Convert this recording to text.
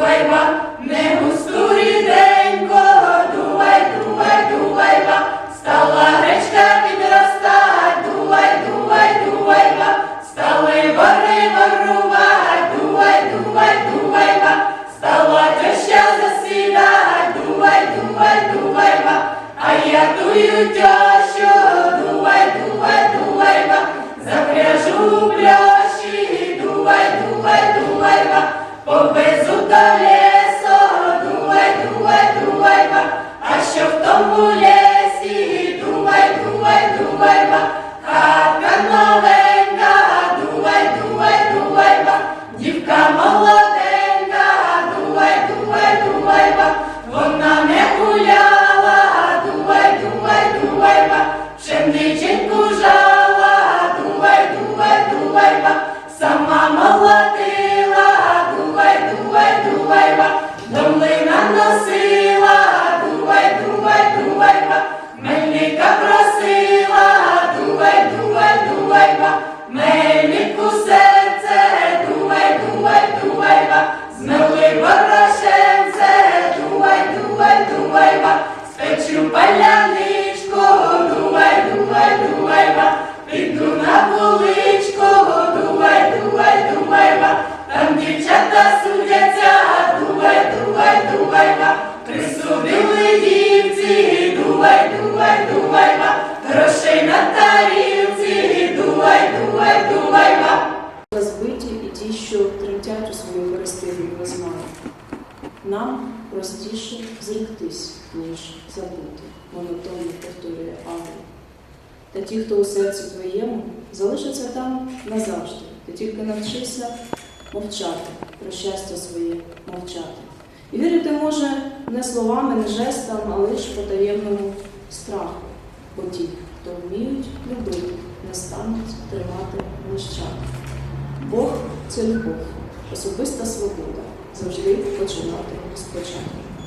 дувай ва, не густу ріденько, дувай, дувай, дувай ва, стала гречка підростать, дувай, дувай, дувай ва, стали вори ворувать, дувай, дувай, дувай ва, стала теща засідать, дувай, дувай, дувай ва, а я тую тещу, дувай, дувай, дувай ва, запряжу пляші, дувай, дувай, дувай ва, повезу до лесу, дувай, дувай, дувай ва, а що в тому лесі, дувай, дувай, дувай ва, хатка новенька, дувай, дувай, дувай ва, дівка молоденька, дувай, дувай, дувай ва, вона не гуляла, дувай, дувай, дувай ва, пшениченьку жала, дувай ва, сама молотила, Нам простіше зректись, ніж забути, монотонно повторює Авель. Та ті, хто у серці твоєму, залишаться там назавжди. Ти тільки навчися мовчати, про щастя своє мовчати. І вірити може не словами, не жестам, а лиш по таємному страху. Бо ті, хто вміють любити, не стануть тримати нещадно. Бог це любов, особиста свобода, завжди починати спочатку.